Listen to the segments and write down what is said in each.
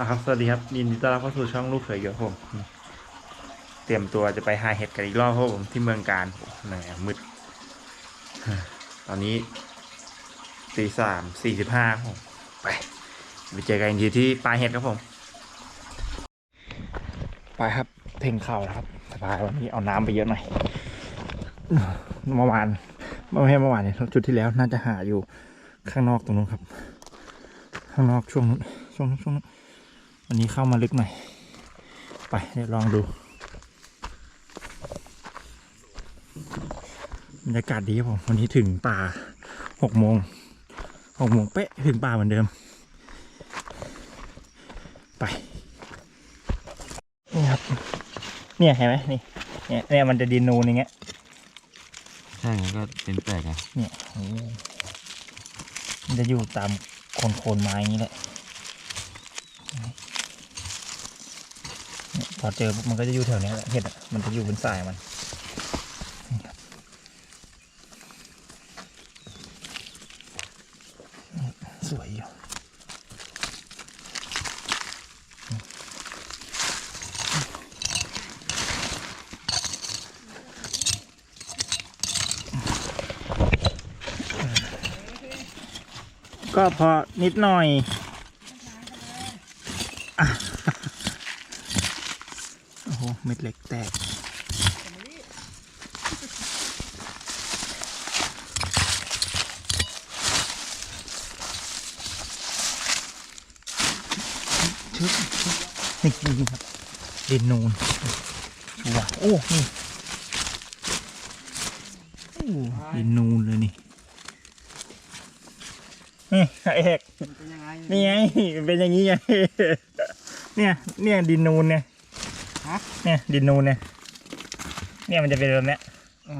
อะครับ สวัสดีครับยินดีต้อนรับเข้าสู่ช่องลูกเขยเยอะผมเตรียมตัวจะไปหาเห็ดกันอีกรอบครับผมที่เมืองการโอ้โหหนื่อยมืดตอนนี้ตีสามสี่สิบห้าครับผมไปไปเจอกันอีกทีที่ปลายเห็ดครับผม ไปครับเพ่งเข่าแล้วครับสบายวันนี้เอาน้ำไปเยอะหน่อยเมื่อวานไม่ใช่เมื่อวานเนี่ยจุดที่แล้วน่าจะหาอยู่ข้างนอกตรงนู้นครับ ข้างนอกช่วงนู้นช่วงนู้นช่วงนู้น วันนี้เข้ามาลึกหน่อย ไปเดี๋ยวลองดูบรรยากาศดีครับผมวันนี้ถึงป่าหกโมงหกโมงเป๊ะถึงป่าเหมือนเดิม ไป นี่ครับ เนี่ยเห็นไหมนี่เนี่ยเนี่ยมันจะดินนูนอย่างเงี้ย ใช่งั้นก็เป็นแปลกอะเนี่ยโอ้โหมันจะอยู่ตามโคนโคนๆไม้อย่างนี้แหละเนี่ยพ อเจอมันก็จะอยู่แถวนี้แหละเห็ดมันจะอยู่บนสายมันสวยอยู่ก็พอนิดหน่อยอะโอ้โหเม็ดเล็กแตก ชึบชึบนี่นี่ครับดินนูนว้าวโอ้ นี่โอ้ดินนูนเลยนี่นี่เอกเป็นยังไงนี่ไงมันเป็นอย่างนี้ไง เนี่ย เนี่ยดินนูนเนี่ยฮะ เนี่ยดินนูนเนี่ยเนี่ยมันจะเป็นแบบเนี้ยอ๋อ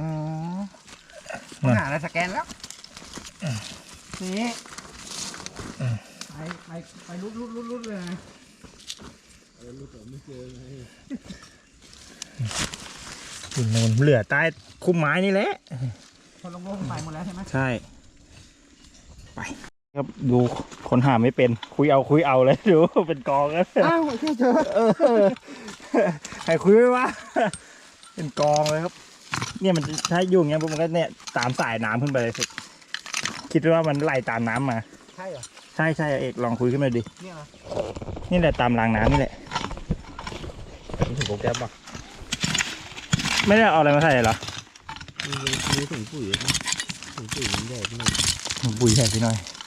นั่นหาอะไรสแกนแล้วนี่อืมไปไปไปรุดรุดรุดรุดเลยนะดินนูนเหลือใต้คุ้มไม้นี่แหละพอลงลงไปหมดแล้วใช่ไหมใช่ ไป ครับดูคนหาไม่เป็น คุยเอาคุยเอาเลยดูเป็นกองแล้วอ้าวแค่เจอเออให้คุยไม่ว่า เป็นกองเลยครับ เนี่ยมันจะใช้ยุ่งเงี้ยปุ๊บมันก็เนี่ยตามสายน้ำขึ้นไปเลยคิดว่ามันไหลตามน้ำมา ใช่เหรอใช่ใช่เอกลองคุยขึ้นมาดิเนี่ยเหรอนี่แหละตามรางน้ำนี่แหละนี่ถึงโปรแกรมป่ะไม่ได้เอาอะไรมาใส่เหรอมีมีถุงปุ๋ยนะถุงปุ๋ยมันใหญ่ที่ไหนบุยใส่พี่หน่อยเนี่ย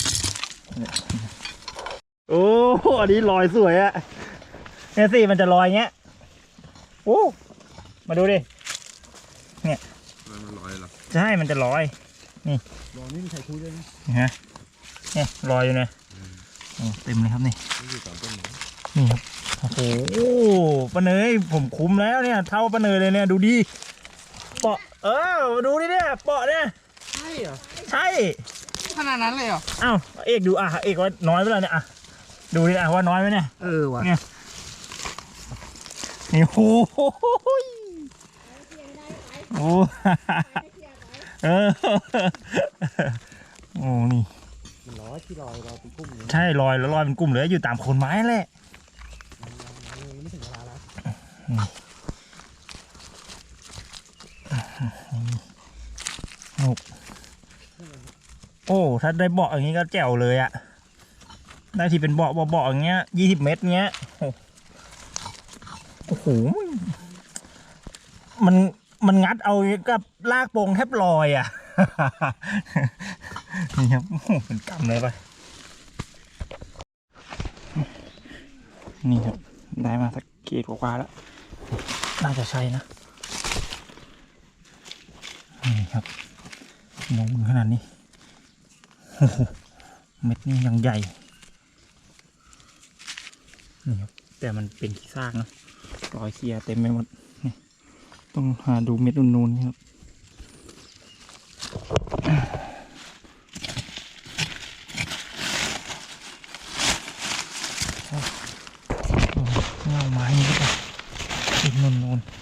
โอ้อันนี้ลอยสวยอะเนี่ยสิมันจะลอยเงี้ยโอ้มาดูดิมันลอยหรอใช่มันจะลอยรอนี่มีใครคุยด้วยนะนี่ฮะเนี่ยลอยอยู่เนี่ยโอ้เต็มเลยครับนี่มันอยู่ตามต้นไม้นี่ครับโอ้โหปะเนยผมคุ้มแล้วเนี่ย เท่าปะเนยเลยเนี่ยดูดิเปาะเออมาดูดิเนี่ยเปาะเนี่ยใช่เหรอใช่ข นาดนั้นเลยเหรอ อ้าวเอกดูอะเอกว่าน้อยไปแล้วเนี่ยอะดูดิอะว่าน้อยไหมเนี่ย เออว่ะเนี่ยนี่โอ้โหโอ้เออโอ้นี่มันร้อยที่ลอยเราเป็นกุ้งเลยใช่ลอยแล้วลอยเป็นกลุ่มเลยอยู่ตามโคนไม้แหละ ไม่ถึงเวลาแล้ว โอ้โอ้ ถ้า ได้เบาะอย่างนี้ก็แจ๋วเลยอะได้ที่เป็นเบาะเบาะๆอย่างเงี้ยยี่สิบเมตรเงี้ยโอ้โหมันมันงัดเอากับลากโปงแทบลอยอะนี่ครับโอ้โหเป็นกำเลยไปนี่ครับได้มาสักกีดกว่าแล้ว น่าจะใช่นะ นี่ครับนูนขนาดนี้ เม็ดนี้ยังใหญ่ นี่ครับ แต่มันเป็นขี้ซากนะรอยเคียเต็มไปหมด ต้องหาดูเม็ดนูนๆนี่ครับ เงาไม้นี่ก็ติดนูนๆ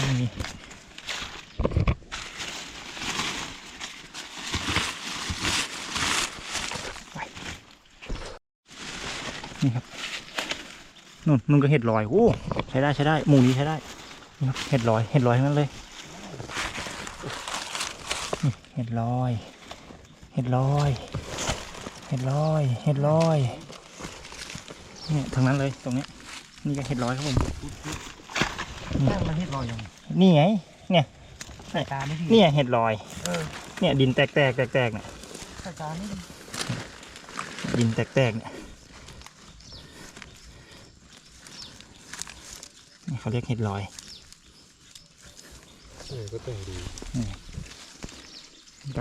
ไม่มีไป นี่ครับ นู่นนู่นก็เห็ดลอยโอ้ใช้ได้ใช้ได้หมูนี้ใช้ได้นี่ครับเห็ดลอยเห็ดลอยทั้งนั้นเลยนี่เห็ดลอย เห็ดลอย เห็ดลอย เห็ดลอยเนี่ยทั้งนั้นเลยตรงเนี้ยนี่ก็เห็ดลอยครับผมแม่งมันเห็ดลอยยังนี่ไงเนี่ยใส่ตาไม่ดีเนี่ยเห็ดลอยเออเนี่ยดินแตกแตกแตกแตกๆเนี่ยใส่ตาไม่ดีดินแตกแตกๆเนี่ย เขาเรียกเห็ดลอยเออก็แต่งดีด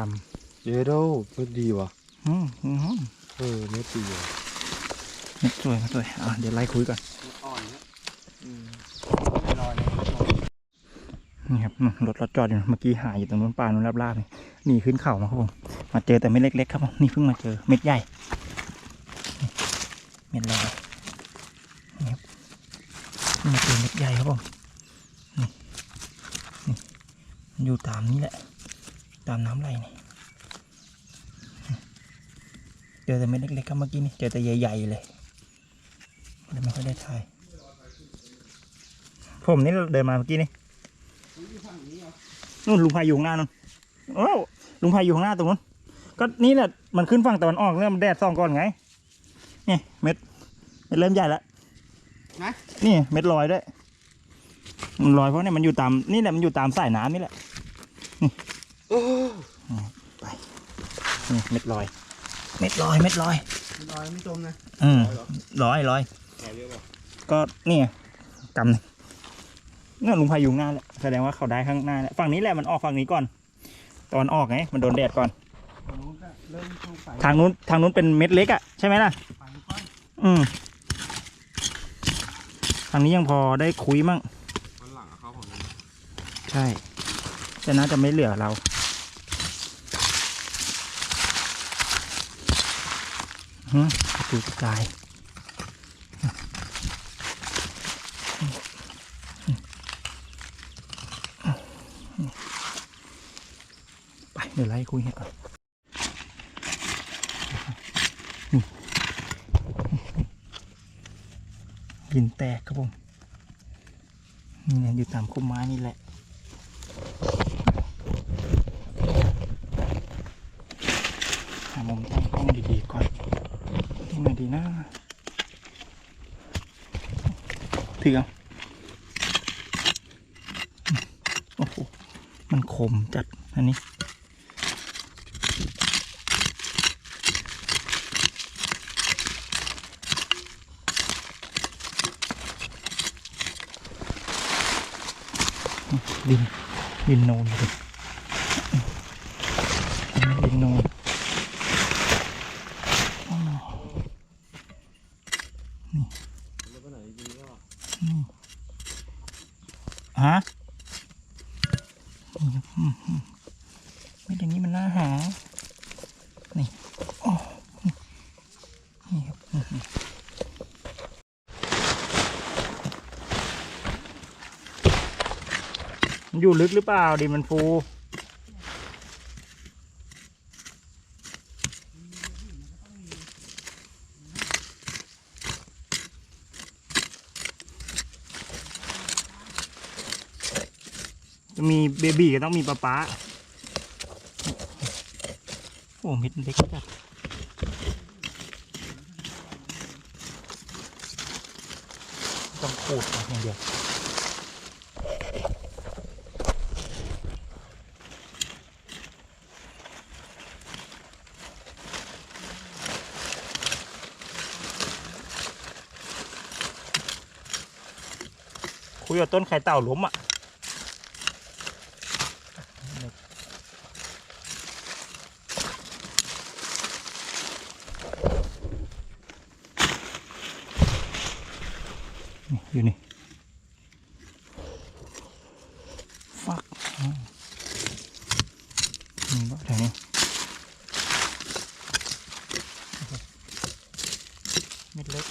เยโดก็ดีว่ะำอืมอืมเออไม่ตีอะไม่สวยไม่สวยอะเดี๋ยวไล่คุยก่อนอ่อนเนี่ยลอยเลยนี่ครับนู่นรถรถจอดอยู่เมื่อกี้หายอยู่ตรงนู้นป่านู้นลาบๆนี่หนีขึ้นเขามาครับผมมาเจอแต่เม็ดเล็กๆครับผมนี่เพิ่งมาเจอเม็ดใหญ่นี่เม็ดลอยนี่ครับเพิ่ง มาเจอเม็ดใหญ่ครับผมนี่นี่มันอยู่ตามนี้แหละ ตามน้ำไหลนี่เจอแต่เม็ดเล็กๆครับเมื่อกี้นี่เจอแต่ใหญ่ๆเลยเลยไม่ค่อยได้ถ่ายผมนี่เดินมาเมื่อกี้นี่นู่นลุงพายอยู่ข้างหน้านู่นโอ้ลุงพายอยู่ข้างหน้าตรงนู้นก็นี่แหละมันขึ้นฝั่งตะวันออกเนี่มันแดดส่องก่อนไงนี่เม็ดเม็ดเริ่มใหญ่แล้ว นะนี่เม็ดลอยด้วยมันลอยเพราะเนี่ยมันอยู่ตามนี่แหละมันอยู่ตามสายน้ำนี่แหละโอ้นี่เม็ดลอย เม็ดลอยเม็ดลอยลอยไม่จมนะอืมลอยลอยลอยเยอะป่ะก็นี่ไงกำหนึ่งนี่นลุงพายอยู่ข้างหน้าแหละแสดงว่าเขาได้ข้างหน้าแหละฝั่งนี้แหละมันออกฝั่งนี้ก่อน ตอนออกไงมันโดนแดดก่อนตรงนู้นก็เริ่มชูไฟทางนู้นทางนู้นเป็นเม็ดเล็กอะใช่ไหมล่ะไฟก้อนอืม ทางนี้ยังพอได้คุยมั่งวันหลังเขาของนี้ใช่ แต่น่าจะไม่เหลือเราฮึดูกายไปเดี๋ยวไล่คุยให้ก่อน ยินแตกครับผมนี่นี่ยอยู่ตามคุ้มไม้นี่แหละหามุมตั้งกล้องดีๆก่อนที่ไหนดีนะถือเอาโอ้โหมันคมจัดอันนี้ ดินดินโนนดินโนน แล้วก็ไหนดีก็ ฮะนี่ครับอืมอืมไม่อย่างนี้มันน่าหา นี่โอ้นี่ครับอืมอืมมัน อยู่ลึกหรือเปล่าดินมันฟูจะมีเบบี้ก็ต้องมีป๊าป๊าโอ้เม็ดเล็กจัดต้องขูดอย่างเดียว ยกับต้นไข่เต่าล้มอะอยู่นี่ ฟักนี่ก็แถวนี้เม็ดเล็ก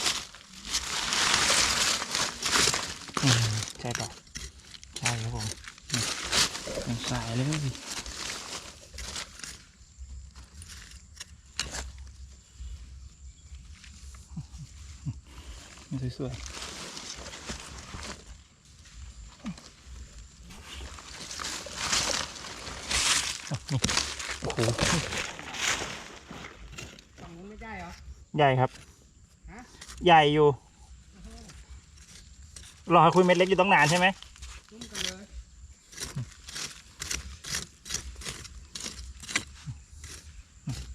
อืมใช่ป่ะใช่ครับผมนี่เป็นสายเลย สวยๆอะนี่โอ้โหฝั่งนู้นไม่ได้เหรอ ใหญ่ครับ ฮะ ใหญ่อยู่ รอให้คุยเม็ดเล็กอยู่ต้องนานใช่ไหมซุ้มกันเลย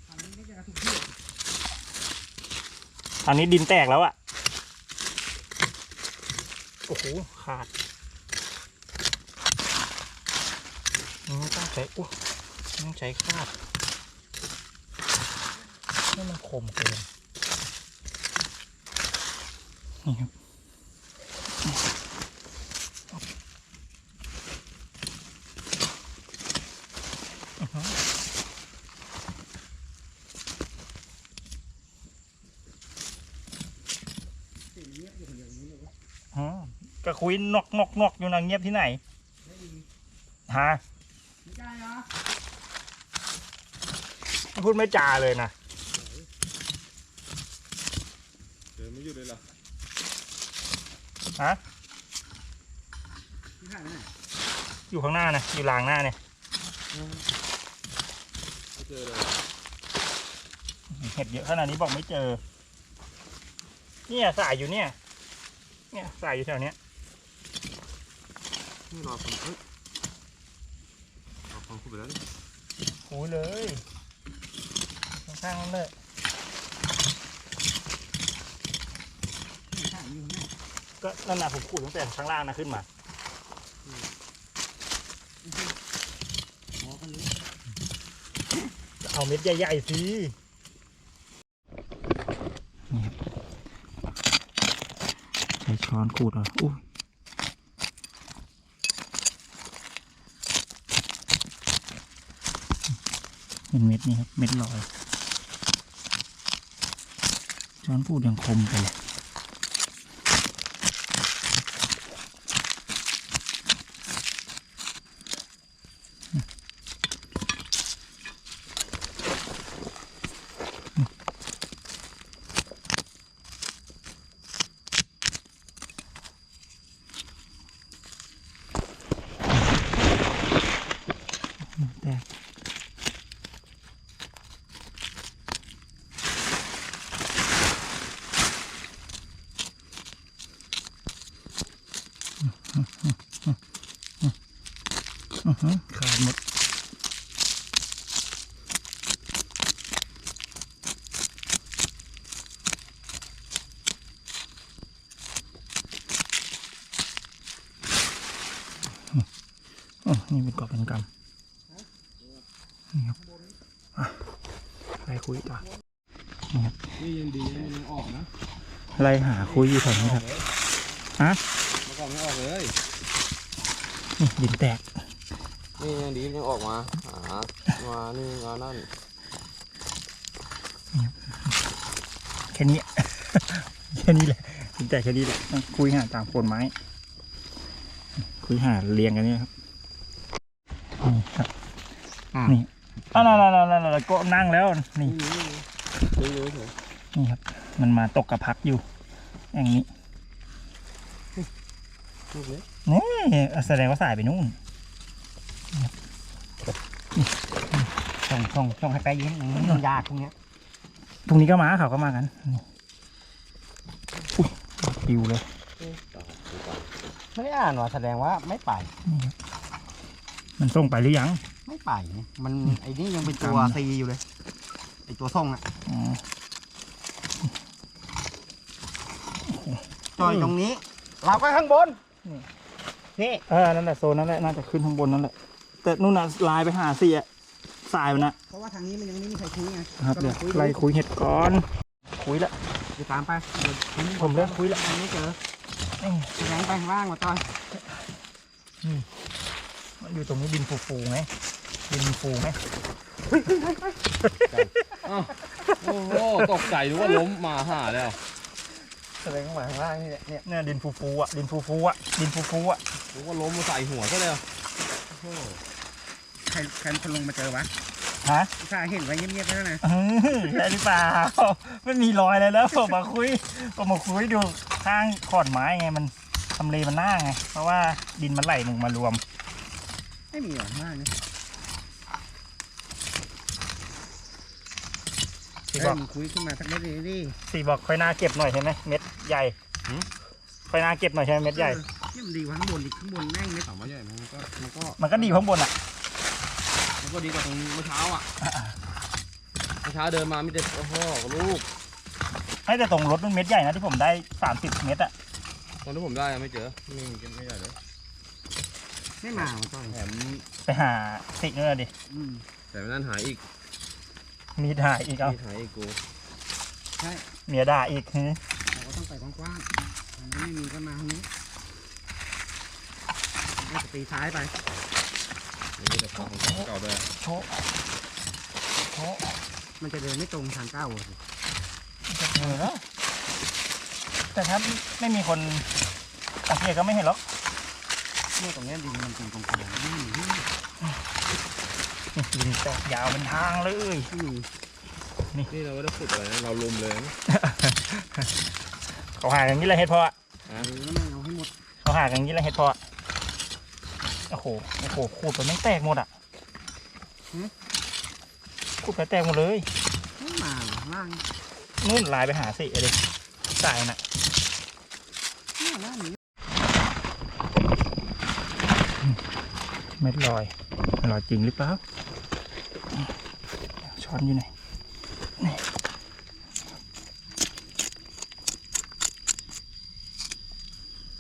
ฝั่งนี้ไม่ได้กระทุกที่ ตอนนี้ดินแตกแล้วอะ โหขาดอืมต้องใช้อุ้ยต้องใช้คาดนี่มันคมเกินนี่ครับอื้อหือ เสียงเงียบอยู่คนเดียวอย่างนี้เลยวะ อืม ก็คุยนอกนอกนอกอยู่นะเงียบที่ไหนได้ยินฮะไม่ได้เหรอพูดไม่จาเลยนะเดินไม่หยุดเลยเหรอฮะที่ถ่ายนั่นน่ะอยู่ข้างหน้านะอยู่หลางหน้าเนี่ยไม่เจอเลยเห็ดเยอะขนาดนี้บอกไม่เจอ เนี่ยสายอยู่เนี่ย เนี่ยสายอยู่แถวเนี้ย นี่รอคนเฮ้ยรอคนขุดไปแล้วนี่หูยเลยข้างๆนั่นเลยที่ถ่ายอยู่เนี่ยก็นั่นน่ะผมขูดตั้งแต่ข้างล่างนะขึ้นมาหมอกันเลยเอาเม็ดใหญ่ๆสินี่ครับใช้ช้อนขูดเหรอ เห็นเม็ดนี่ครับ เม็ดลอย ช้อนพูดยังคมไปเลยแตกอื้อหือขาดหมด อ๋อ นี่เป็นกอบเป็นกำนี่ครับอะไปคุยต่อนี่ครับนี่ยังดีนะมันยังออกนะไล่หาคุยอยู่แถวนี้ครับฮะเมื่อก่อนไม่ออกเลยนี่ดินแตก นี่ยังดียังออกมาหามานี่มานั่นแค่นี้แค่นี้แหละดินแตกแค่นี้แหละต้องคุยหาตามโคนไม้ คุยหาเรียงกันเนี่ยครับนี่ครับนี่อ่านั่นนั่นนั่นนั่นก็นั่งแล้วนี่นี่นี่นี่เฉยนี่ครับ มันมาตกกระพักอยู่อย่างนี้ลูกเล็กนี่แสดงว่าสายไปนู่นส่งส่งส่งให้ไปยิงมันยุ่งยากตรงเนี้ยตรงนี้ก็มาเขาก็มากันนี่อุ้ยปิวเลย ไม่อ่านว่าแสดงว่าไม่ไปมันส่งไปหรือยัง ไม่ไปเนี่ยมันไอ้นี่ยังเป็นตัวกำซีอยู่เลยไอ้ตัวส่งอะอ๋อจอยตรงนี้ เราก็ข้างบน นี่เออนั่นแหละโซนนั่นแหละน่าจะขึ้นข้างบนนั่นแหละแต่นู่นน่ะลายไปหาเสียสายมันนะเพราะว่าทางนี้มันยังไม่มีใครคุยไงครับก็เดี๋ยวคุยไล่คุยเห็ดก่อน คุยละเดี๋ยวตามไปเดี๋ยวทิ้งผมเลิกคุยละอันนี้เจอนี่ แรงไปข้างล่างมาต่อยมันอยู่ตรงนี้ดินฟูๆไงดินฟูไหมโอ้โหตกใจนึกว่าล้มมาหาแล้วแสดงว่าข้างล่างนี่แหละเนี่ยเนี่ยดินฟูๆอะดินฟูๆอะดินฟูๆอะนึกว่าล้มมาใส่หัวซะเลยใครใครเป็นคนลงมาเจอวะฮะถ้าเห็นไว้เงียบๆแล้วนะเออใช่หรือเปล่าไม่มีรอยอะไรแล้วผมมาคุยผมมาคุยดู ข้างขอนไม้ไงมันทำเลมันหน้าไง เพราะว่าดินมันไหลลงมารวม ไม่มีหรอกมากนะสี่เฮ้บยอกมึงคุยขึ้นมาสักเม็ดดิดิสี่บอกค่อยหน้าเก็บหน่อยใช่ไหมเม็ดใหญ่ค่อยหน้าเก็บหน่อยใช่ไหมเม็ดใหญ่ เออนี่มันดีกว่าข้างบนดิข้างบนแม่งเม็ดถามว่าใหญ่ไหมมันก็มันก็มันก็ดีข้างบนอะ มันก็ดีกว่าตรงเมื่อเช้าอะเมื่อเช้าเดินมามีแต่โอ้โหลูก ให้แต่ตรงรถมันเม็ดใหญ่นะที่ผมได้สามสิบเม็ดอะตอนที่ผมได้อะไม่เจอไม่มีไม่ใหญ่เลยไม่มามันต้องแถมไปหาสิกเนี่ยดิ อืมแต่นั่นหายอีกมีด่าอีกเอามีหายอีกกูเมียด่าอีกฮึเราก็ต้องไปกว้างๆมันไม่มีก็มาทางนี้ก็จะตีซ้ายไปมีแต่ของของเก่าด้วยโชะโชะมันจะเดินไม่ตรงทางเก้าอะสิจะ เจอแล้วแต่ถ้าไม่มีคนสังเกตก็ไม่เห็นหรอกเนี่ยตรงนี้ดินมันตรงตรงกลางนี่ดินแตกยาวเป็นทางเลยไม่นี่เราไม่ได้ขุดอะไรนะเราลุมเลยเขาหาอย่างนี้แหละเห็ดเพราะอะเอเขาหาอย่างนี้แหละเห็ดเพาะโอ้โหโอ้โหขูดไปไม่งแตกหมดอะขูดไปแตกหมดเลยมาล่าง นู่นลายไปหาสิเลยสายน่ะเนี่ยล่างนี้เม็ดลอยลอยจริงหรือเปล่าช้อนอยู่ไหนนี่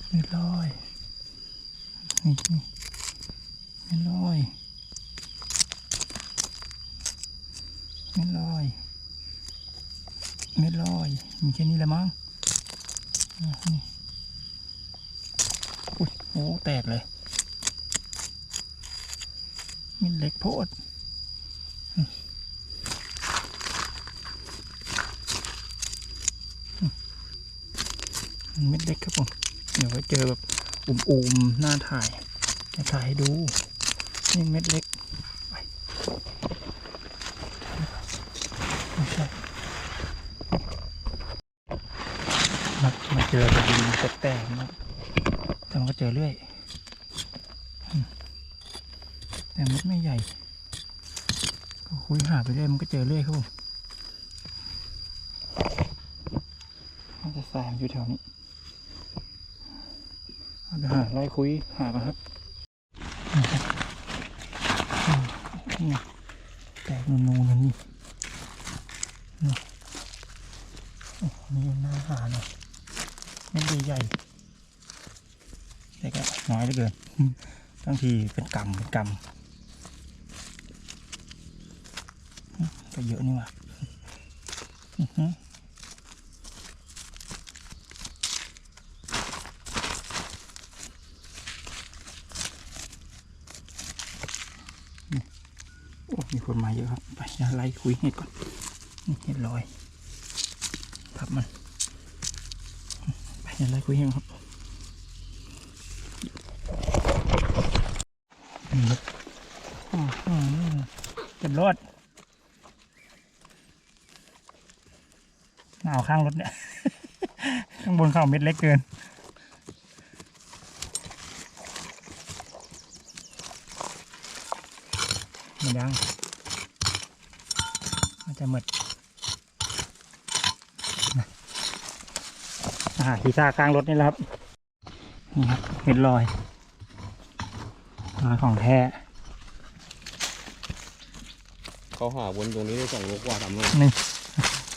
เม็ดลอยนี่นี่เม็ดลอยเม็ดลอยเม็ดลอยมีแค่นี้แหละมั้งอะนี่อุ้ยโอ้ แตกเลย มินเล็กโพดเม็ดเล็กครับผม เดี๋ยวไว้เจอแบบอุ่มๆหน้าถ่ายจะถ่ายให้ดู นี่เม็ดเล็กไม่ใช่มามาเจอแบบดินแตกๆนะแต่มันก็เจอเรื่อย แต่มดไม่ใหญ่ ก็คุยหาไปเรื่อยมันก็เจอเรื่อยครับผมน่าจะแซมอยู่แถวนี้เอาเดี๋ยวหาไล่คุยหากันครับแตกนูนๆนั่นนี่นี่โอ้โหนี่น่าหาหน่อยเม็ดใหญ่แต่ก็น้อยเหลือเกินบางทีเป็นกำเป็นกำ ก็เยอะนี่ว่าอื้อหือนี่โอ้มีคนมาเยอะครับ ไปอย่าไล่คุยเห็ดก่อนนี่เห็ดลอยทับมัน ไปอย่าไล่คุยเห็ดครับนี่ครับอื้อหือเจ็บรอด หนาว ข้างรถเนี่ย ข้างบนเขาเม็ดเล็กเกิน มันยังมันจะหมดนะอ่าทีซ่าข้างรถนี่แหละครับ นี่ครับเม็ดลอยลอยของแท้เขาหาวนตรงนี้ได้สองโลกว่าสามโลนี่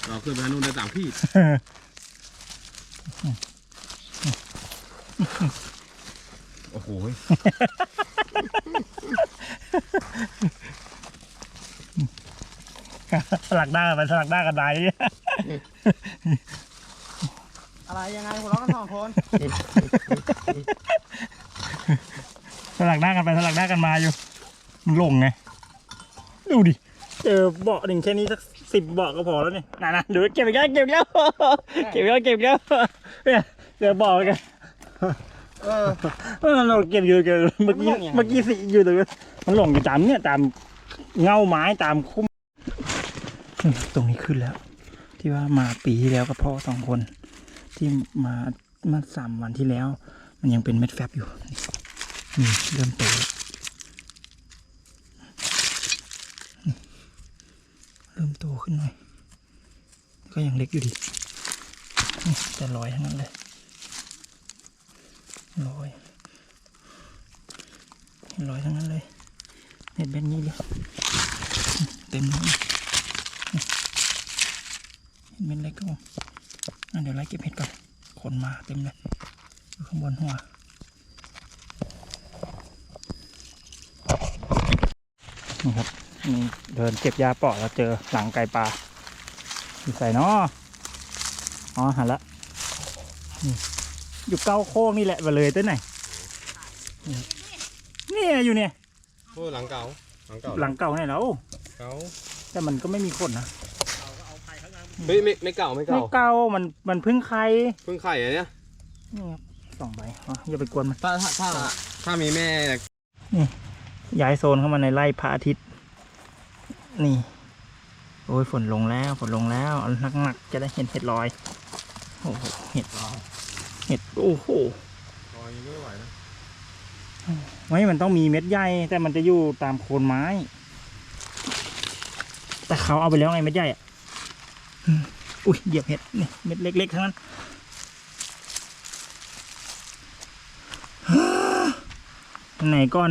เราขึ้นไปทางนู้นได้สามขีดโอ้โหสลักหน้ากันไปสลักหน้ากันได้เนี่ยอะไรยังไงหัวเราะกันสองคนสลักหน้ากันไปสลักหน้ากันมาอยู่มันหลงไง ดูดิ เจอเบาะหนึ่งแค่นี้สัก สิบเบาะก็พอแล้วเนี่ยน่ะนะดูเก็บอีกแล้วเก็บอีกแล้วเก็บอีกแล้วเก็บอีกแล้วเนี่ยเจอเบาะกันเออเออเราเก็บอยู่เก็บอยู่เมื่อกี้มันหลงยังไงเมื่อกี้สิอยู่ตรงนั้นมันหลงอยู่ตามเนี่ยตามเงาไม้ตามคุ้มนี่ตรงนี้ขึ้นแล้ว ที่ว่ามาปีที่แล้วกับพ่อสองคน ที่มามาสามวันที่แล้ว มันยังเป็นเม็ดแฟบอยู่นี่เริ่มโตแล้ว เริ่มโตขึ้นหน่อย ก็ยังเล็กอยู่ดี แต่ลอยทั้งนั้นเลยลอยลอยทั้งนั้นเลยเน็ตเบ็ดนี้เลยเต็มเลยเห็นเม็ดเล็กก็อะเดี๋ยวไล่เก็บเห็ดก่อนคนมาเต็มเลยอยู่ข้างบนหัวนี่ครับ นี่เดินเก็บยาปอดแล้วเจอหลังไก่ปลาอยู่ใส่เนาะอ๋อหันละนี่อยู่เก้าโค้งนี่แหละมาเลยเต้นไหนนี่เนี่ยอยู่เนี่ยโอ้หลังเก่าหลังเก่าหลังเก่าเนี่ยแล้วเก่าแต่มันก็ไม่มีขนนะเฮ้ยไม่ไม่เก่าไม่ไม่เก่าเก่ามันมันเพึ่งไข่เพิ่งไข่อะเนี่ยนี่ครับสองใบอ๋ออย่าไปกวนมันถ้าถ้าถ้าถ้ามีแม่ย้ายโซนเข้ามาในไร่พระอาทิตย์ นี่ โอ้ยฝนลงแล้วฝนลงแล้วเอาหนักๆจะได้เห็นเห็ดลอย โอ้โหเห็ดเห็ดโอ้โหลอยไม่ไหวนะไม่มันต้องมีเม็ดใหญ่แต่มันจะอยู่ตามโคนไม้ แต่เขาเอาไปแล้วไงเม็ดใหญ่อะอืมอุ้ยเหยียบเห็ดนี่เม็ดเล็กๆทั้งนั้นอันไหนก่อน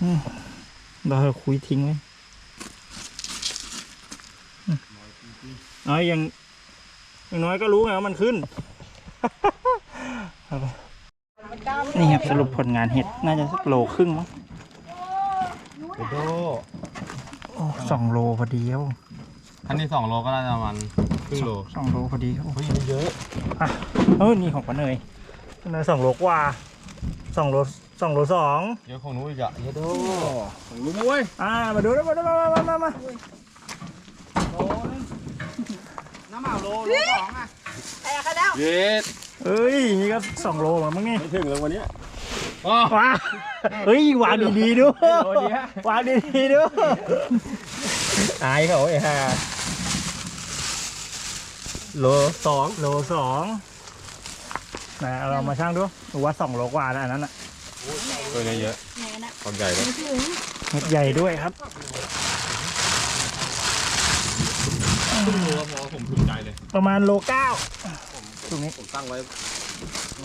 อืมเราคุยทิ้งไว้อืม น้อยยังอย่างน้อยก็รู้ไงว่ามันขึ้นเอาไปนี่ครับสรุปผลงานเห็ดน่าจะสักโลครึ่งมั้งโอ้โหโอ้สองโลพอดีครับผมอันนี้สองโลก็น่าจะประมาณครึ่งโลสองโลพอดีครับผมเฮ้ยเยอะอะเออนี่ของป้าเนยป้าเนยสองโลกว่าสองโลสองโลสองเยอะของนู้นอีกอะเยอะโดของนู้นเว้ยอ่ามาดูนะมาดูมามามามา มาน้ำเมาโลโลสองอะเย็ดเอ้ยนี่ก็สองโลเหมือนมั้งนี่ไม่ถึงเลยวันนี้อ๋อว้าเฮ้ยวางดีๆดูโลเดียววางดีๆดูอายเขาไอ้ห่าโลสองโลสองนะเอาเรามาช่างดูดูว่าสองโลกว่านะอันนั้นอะตัวนี้เยอะความใหญ่เลยเม็ดใหญ่ด้วยครับ ครึ่งโลก็พอผมถูกใจเลย ประมาณโลเก้าตรงนี้ผมตั้งไว้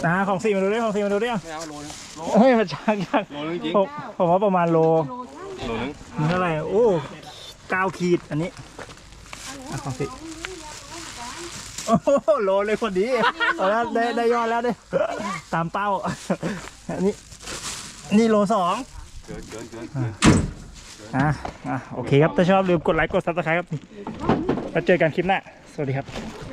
นะของสี่มาดูด้วยของสี่มาดูด้วยไม่เอาโลนึงโลเฮ้ยมาช่างช่างโลนึงจริงผมผมว่าประมาณโลโลนึงมันเท่าไหร่โอ้เก้าขีดอันนี้อะของสี่โอ้โหโลเลยคนดีเอาแล้วได้ได้ยอดแล้วดิตามเป้าอันนี้นี่โลสองเกินเกินเกินเกินอะอะโอเคครับ ถ้าชอบลืมกดไลค์กดซับสไครต์ครับนี่ แล้วเจอกันคลิปหน้า สวัสดีครับ